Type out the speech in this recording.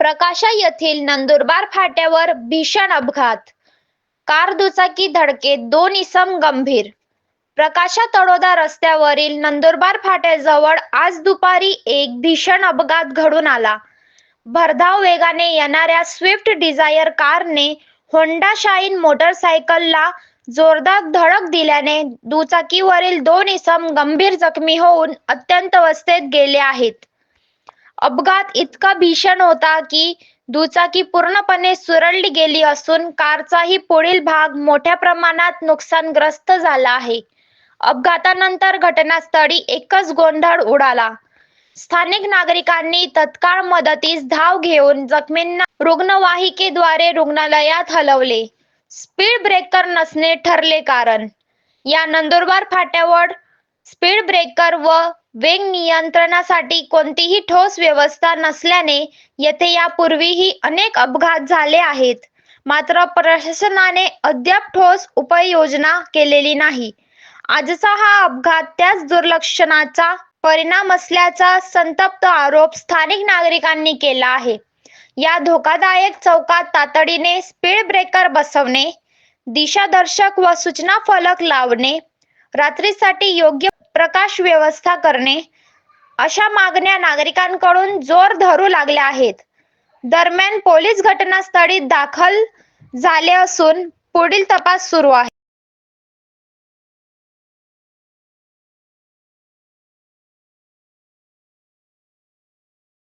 प्रकाशा येथील नंदुरबार फाट्यावर भीषण अपघात. कार दुचाकी धडकेत दोन इसम गंभीर. प्रकाशा तळोदा रस्त्यावरील नंदुरबार फाट्याजवळ आज दुपारी एक भीषण अपघात घडून आला. भरधाव वेगाने येणाऱ्या स्विफ्ट डिझायर कारने होंडा शाईन मोटरसायकलला जोरदार धडक दिल्याने दुचाकीवरील दोन इसम गंभीर जखमी होऊन अत्यंत अवस्थेत गेले आहेत. अपघात इतका भीषण होता की दुचाकी पूर्णपणे सुरळली गेली असून कारचाही पुढील भाग मोठ्या प्रमाणात नुकसानग्रस्त झाला आहे. अपघातानंतर घटनास्थळी एकच गोंधळ उडाला. स्थानिक नागरिकांनी तत्काळ मदतीस धाव घेऊन जखमींना रुग्णवाहिकेद्वारे रुग्णालयात हलवले. स्पीड ब्रेकर नसणे ठरले कारण. या नंदुरबार फाट्यावर स्पीड ब्रेकर व वेग नियंत्रणासाठी कोणतीही ठोस व्यवस्था नसल्याने येथे यापूर्वीही अनेक अपघात झाले आहेत. मात्र प्रशासनाने अद्याप ठोस उपाययोजना केलेली नाही. आजचा हा अपघात त्याच दुर्लक्षणाचा परिणाम असल्याचा संतप्त आरोप स्थानिक नागरिकांनी केला आहे. या धोकादायक चौकात तातडीने स्पीड ब्रेकर बसवणे दिशादर्शक व सूचना फलक लावणे रात्रीसाठी योग्य प्रकाश व्यवस्था करणे. अशा मागण्या नागरिकांकडून जोर धरू लागल्या आहेत. दरम्यान पोलीस घटनास्थळी दाखल झाले असून पुढील तपास सुरू आहे.